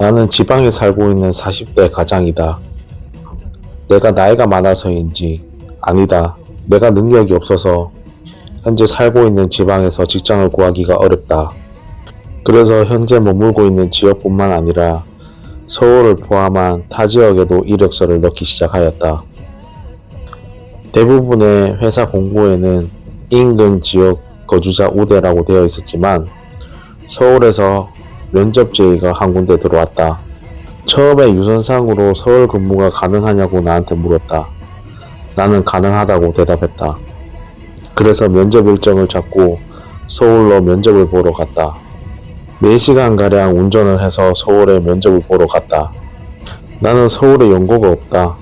나는 지방에 살고 있는 40대 가장이다. 내가 나이가 많아서인지 아니다. 내가 능력이 없어서 현재 살고 있는 지방에서 직장을 구하기가 어렵다. 그래서 현재 머물고 있는 지역뿐만 아니라 서울을 포함한 타 지역에도 이력서를 넣기 시작하였다. 대부분의 회사 공고에는 인근 지역 거주자 우대라고 되어 있었지만 서울에서 면접 제의가 한 군데 들어왔다. 처음에 유선상으로 서울 근무가 가능하냐고 나한테 물었다. 나는 가능하다고 대답했다. 그래서 면접 일정을 잡고 서울로 면접을 보러 갔다. 4시간가량 운전을 해서 서울에 면접을 보러 갔다. 나는 서울에 연고가 없다.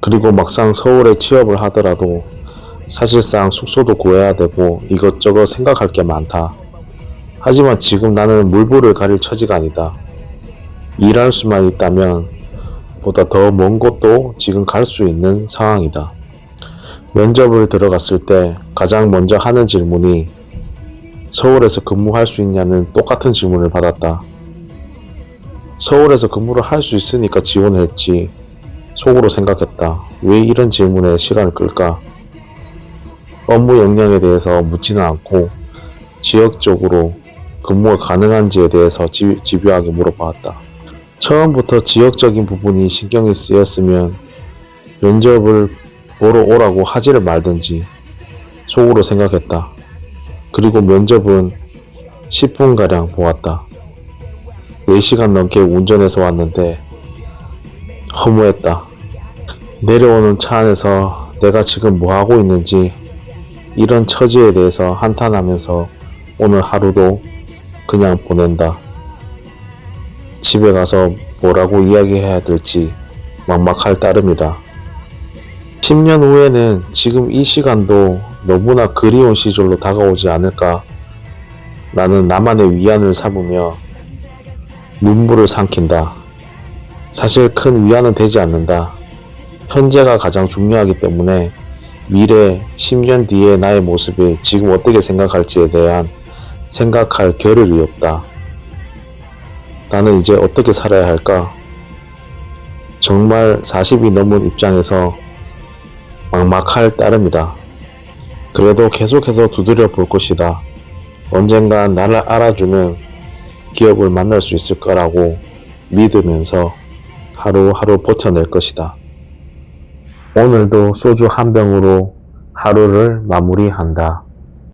그리고 막상 서울에 취업을 하더라도 사실상 숙소도 구해야 되고 이것저것 생각할 게 많다. 하지만 지금 나는 물불을 가릴 처지가 아니다. 일할 수만 있다면 보다 더 먼 곳도 지금 갈 수 있는 상황이다. 면접을 들어갔을 때 가장 먼저 하는 질문이 서울에서 근무할 수 있냐는 똑같은 질문을 받았다. 서울에서 근무를 할 수 있으니까 지원을 했지. 속으로 생각했다. 왜 이런 질문에 시간을 끌까? 업무 역량에 대해서 묻지는 않고 지역적으로 근무가 가능한지에 대해서 지- 집요하게 물어봤다. 처음부터 지역적인 부분이 신경이 쓰였으면 면접을 보러 오라고 하지를 말든지 속으로 생각했다. 그리고 면접은 10분가량 보았다. 4시간 넘게 운전해서 왔는데 허무했다. 내려오는 차 안에서 내가 지금 뭐 하고 있는지 이런 처지에 대해서 한탄하면서 오늘 하루도 그냥 보낸다. 집에 가서 뭐라고 이야기해야 될지 막막할 따름이다. 10년 후에는 지금 이 시간도 너무나 그리운 시절로 다가오지 않을까? 나는 나만의 위안을 삼으며 눈물을 삼킨다. 사실 큰 위안은 되지 않는다. 현재가 가장 중요하기 때문에 미래 10년 뒤의 나의 모습이 지금 어떻게 생각할지에 대한 생각할 겨를이 없다. 나는 이제 어떻게 살아야 할까? 정말 40이 넘은 입장에서 막막할 따름이다. 그래도 계속해서 두드려 볼 것이다. 언젠간 나를 알아주는 기업을 만날 수 있을 거라고 믿으면서 하루하루 버텨낼 것이다. 오늘도 소주 한 병으로 하루를 마무리한다.